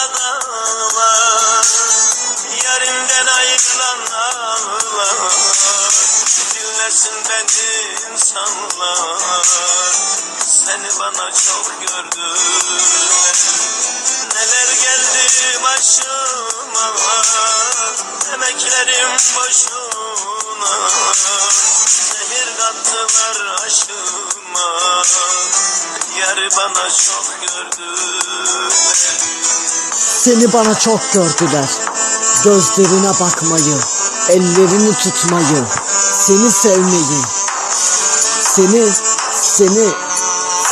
sıradalar Yarimden ayrılanlar Dinlesin beni insanlar Seni bana çok gördüler Neler geldi başıma Emeklerim boşuna Zehir kattılar aşkıma Yarı bana çok gördüler Seni bana çok gördüler. Gözlerine bakmayı, ellerini tutmayı, seni sevmeyi, seni, seni,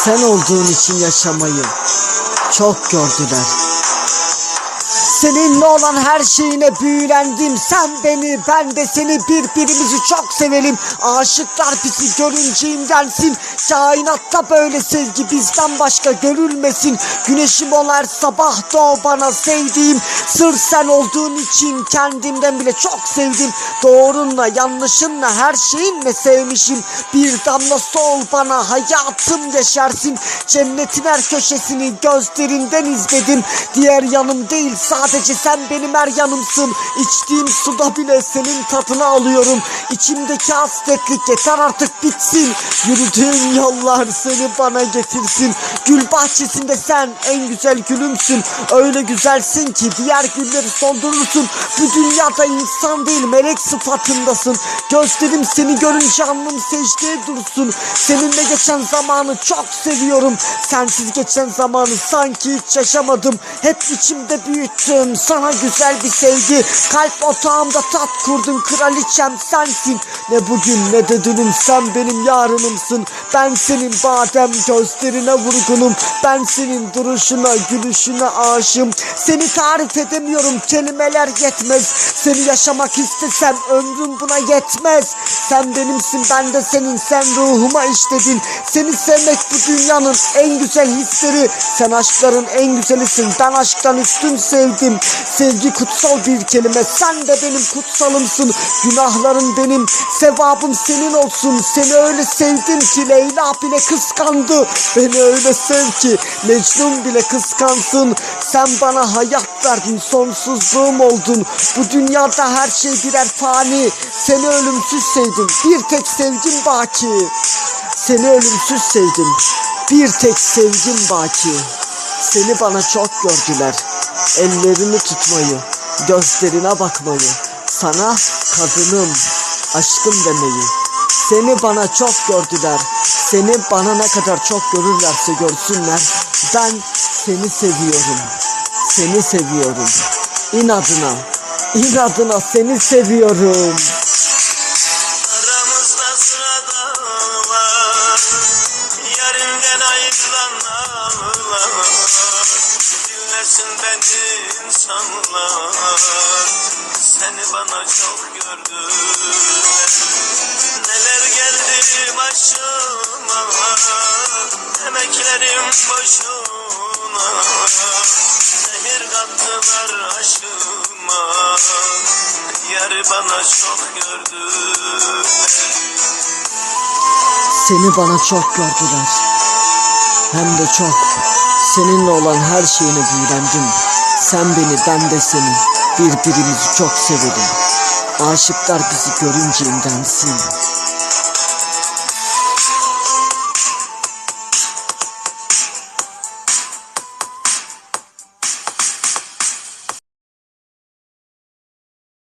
sen olduğun için yaşamayı çok gördüler. Seninle olan her şeyine büyülendim. Sen beni, ben de seni birbirimizi çok sevelim. Aşıklar bizi görünce imrensin. Kainatta böyle sevgi bizden başka görülmesin. Güneşim ol sabah doğ bana sevdiğim. Sır sen olduğun için kendimden bile çok sevdim. Doğrunla yanlışınla her şeyinle sevmişim. Bir damla sol bana hayatım yaşarsın. Cennetin her köşesini gözlerinden izledim. Diğer yanım değil sadece sen benim her yanımsın. İçtiğim suda bile senin tadını alıyorum. İçimdeki hasretlik yeter artık bitsin. Yürüdüğüm yollar seni bana getirsin. Gül bahçesinde sen en güzel gülümsün. Öyle güzelsin ki diğer gülleri soldurursun. Bu dünyada insan değil melek sıfatındasın. Gözlerim seni görünce alnım secdeye dursun. Seninle geçen zamanı çok seviyorum. Sensiz geçen zamanı sanki hiç yaşamadım. Hep içimde büyüttüm sana güzel bir sevgi. Kalp otağımda tat kurdun kraliçem sensin. Ne bugün ne de dünüm sen benim yarınımsın. Ben senin badem gözlerine vurgunum. Ben senin duruşuna gülüşüne aşığım. Seni tarif edemiyorum kelimeler yetmez. Seni yaşamak istesem ömrüm buna yetmez. Sen benimsin ben de senin sen ruhuma işledin. Seni sevmek bu dünyanın en güzel hisleri. Sen aşkların en güzelisin. Ben aşktan üstün sevdim. Sevgi kutsal bir kelime. Sen de benim kutsalımsın. Günahların benim. Sevabım senin olsun. Seni öyle sevdim ki Leyla bile kıskandı. Beni öyle sev ki Mecnun bile kıskansın. Sen bana hayat verdin. Sonsuzluğum oldun. Bu dünyada her şey birer fani. Seni ölümsüz sevdim. Bir tek sevgim baki. Seni ölümsüz sevdim. Bir tek sevgim baki. Seni bana çok gördüler. Ellerini tutmayı, gözlerine bakmayı, sana kadınım, aşkım demeyi. Seni bana çok gördüler. Seni bana ne kadar çok görürlerse görsünler. Ben seni seviyorum. Seni seviyorum. İnadına, inadına seni seviyorum. Aramızda sıradalar Yarimden ayrılanlar Dinlesin beni insanlar Seni bana çok gördüler başıma Emeklerim boşuna Zehir kattılar aşkıma Yarı bana çok gördüler Seni bana çok gördüler. Hem de çok. Seninle olan her şeyine büyülendim. Sen beni ben de seni. Birbirimizi çok sevelim. Aşıklar bizi görünce imrensin.